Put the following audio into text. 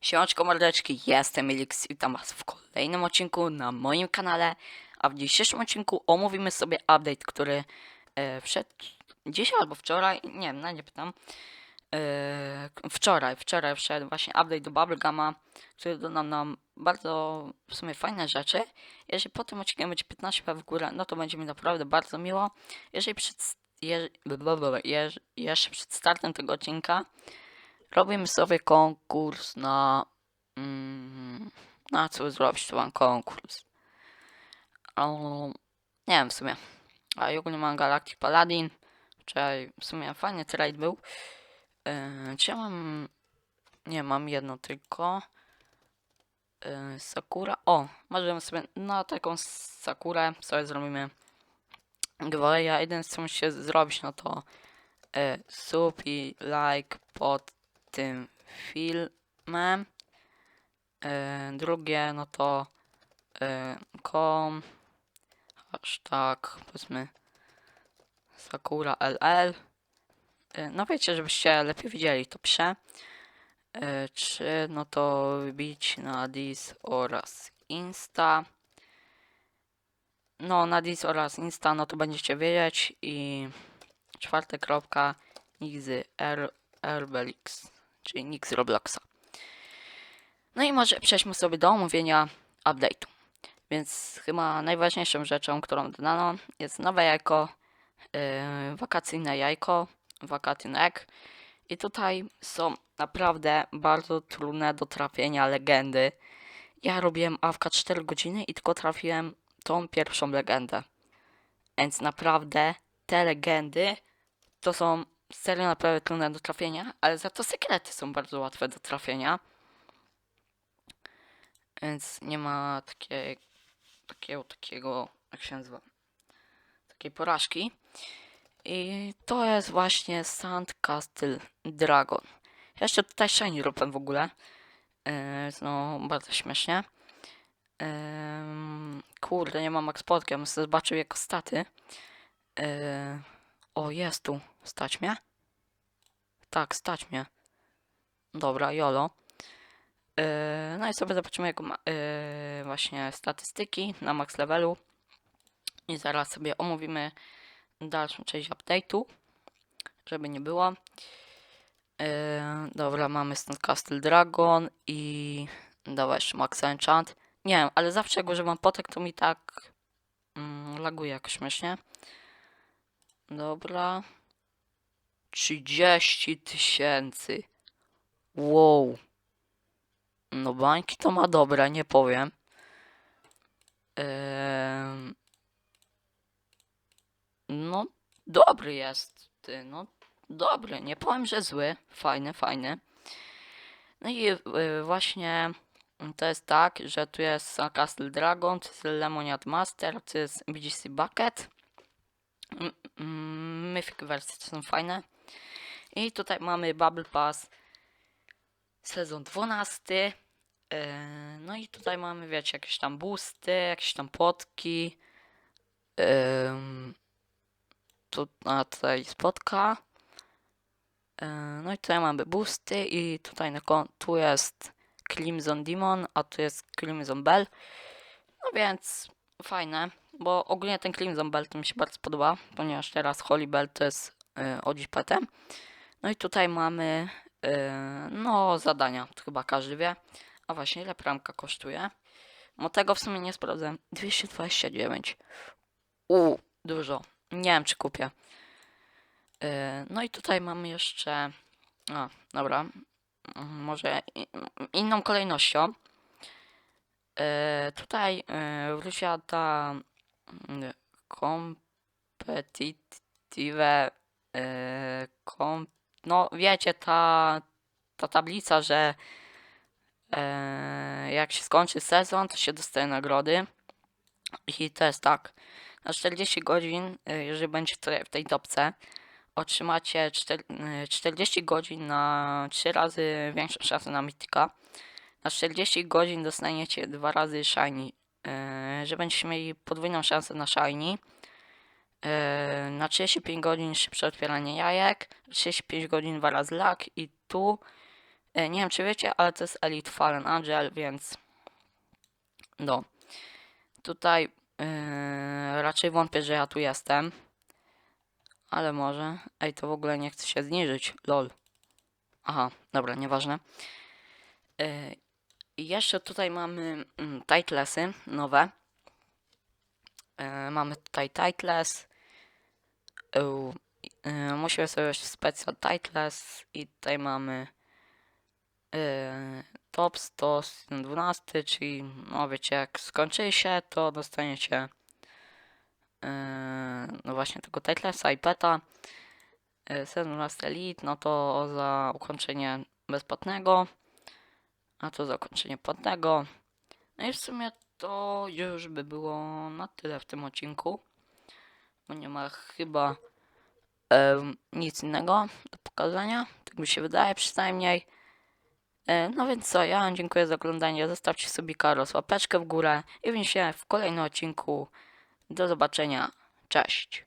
Siemaczko mordeczki, jestem Elix i witam was w kolejnym odcinku na moim kanale, a w dzisiejszym odcinku omówimy sobie update, który e, wszedł dzisiaj albo wczoraj, nie wiem, na nie pytam. E, wczoraj, wczoraj wszedł właśnie update do Bubblegama, który dodał nam bardzo w sumie fajne rzeczy. Jeżeli po tym odcinku będzie 15 w górę, no to będzie mi naprawdę bardzo miło. Jeżeli przed, je, jeszcze przed startem tego odcinka robimy sobie konkurs na. Mm, na co zrobić to mam konkurs? Nie wiem w sumie. A ogólnie mam Galactic Paladin. Czyli w sumie fajny trade był. Yy, czy ja mam. Nie, mam jedno tylko. Yy, Sakura. O, możemy sobie na taką Sakurę sobie zrobimy giveawaya. Jeden co musicie zrobić, no to e, sub i like pod tym filmem. E, drugie, no to e, com hashtag powiedzmy Sakura LL. E, no wiecie, żebyście lepiej widzieli, to piszę. E, czy no to wbić na Dis oraz Insta. No, na Dis oraz Insta, no to będziecie wiedzieć i czwarte kropka Nixy R czyli Nix z Robloxa. No i może przejdźmy sobie do omówienia update'u. Więc chyba najważniejszą rzeczą, którą dodano jest nowe jajko, yy, wakacyjne jajko, egg. I tutaj są naprawdę bardzo trudne do trafienia legendy. Ja robiłem AWK 4 godziny i tylko trafiłem tą pierwszą legendę. Więc naprawdę te legendy to są serio naprawdę trudne do trafienia, ale za to sekrety są bardzo łatwe do trafienia. Więc nie ma takiej, takiego, takiego, jak się nazywa, takiej porażki. I to jest właśnie Sand Castle Dragon. Ja jeszcze tutaj shiny robię w ogóle. Yy, no, bardzo śmiesznie. Ym, kurde, nie mam max podkę, bym sobie zobaczył jako staty. Yy, o, jest tu. Stać mnie? Tak, stać mnie. Dobra, jolo. Yy, no i sobie zobaczymy jego yy, właśnie statystyki na max levelu. I zaraz sobie omówimy dalszą część update'u, żeby nie było. Yy, dobra, mamy stąd Castle Dragon i dawaj jeszcze Max Enchant. Nie wiem, ale zawsze jak używam potek, to mi tak mm, laguje jakoś śmiesznie. Dobra. 30 tysięcy. Wow. No bańki to ma dobre, nie powiem. No, dobry jest, ty, no, dobry, nie powiem, że zły, fajny, fajny. No i y, właśnie to jest tak, że tu jest Castle Dragon, to jest Lemoniad Master, to jest BGC Bucket. Mythic wersje są fajne. I tutaj mamy Bubble Pass sezon 12. Yy, No i tutaj mamy, wiecie, jakieś tam boosty, jakieś tam płotki. Ym, Tu, a tutaj spotka. Yy, No i tutaj mamy boosty i tutaj na tu jest Crimson Demon, a tu jest Crimson Bell. No więc fajne, bo ogólnie ten Crimson Bell to mi się bardzo podoba, ponieważ teraz Holy Bell to jest yy, OG petem. No i tutaj mamy yy, no zadania, to chyba każdy wie. A właśnie ile pramka kosztuje? No tego w sumie nie sprawdzę. 229. U, dużo. Nie wiem czy kupię. Yy, no i tutaj mamy jeszcze. A, dobra. Może inną kolejnością. Yy, tutaj yy, wróciła ta mm, competitive yy, kom, no wiecie ta ta tablica, że e, jak się skończy sezon, to się dostaje nagrody. I to jest tak. Na 40 godzin, e, jeżeli będzie tutaj w tej topce, otrzymacie czter, e, 40 godzin na 3 razy większą szansę na mityka. Na 40 godzin dostaniecie dwa razy shiny, e, że będziecie mieli podwójną szansę na shiny. E, na 35 godzin szybsze otwieranie jajek, 35 godzin dwa razy lak i tu E, nie wiem, czy wiecie, ale to jest Elite Fallen Angel, więc no. Tutaj e, raczej wątpię, że ja tu jestem. Ale może. Ej, to w ogóle nie chce się zniżyć. Lol. Aha, dobra, nieważne. I jeszcze tutaj mamy mm, titlesy nowe. Mamy tutaj titless. E, musimy sobie special titless i tutaj mamy e, top 112, czyli no wiecie, jak skończy się, to dostaniecie e, no właśnie tego titlessa i peta. E, 17 Elite, no to za ukończenie bezpłatnego, a to za ukończenie płatnego. No i w sumie to już by było na tyle w tym odcinku, bo nie ma chyba em, nic innego do pokazania, tak mi się wydaje przynajmniej. E, No więc co, ja wam dziękuję za oglądanie, zostawcie sobie Karol łapeczkę w górę i widzimy się w kolejnym odcinku. Do zobaczenia, cześć!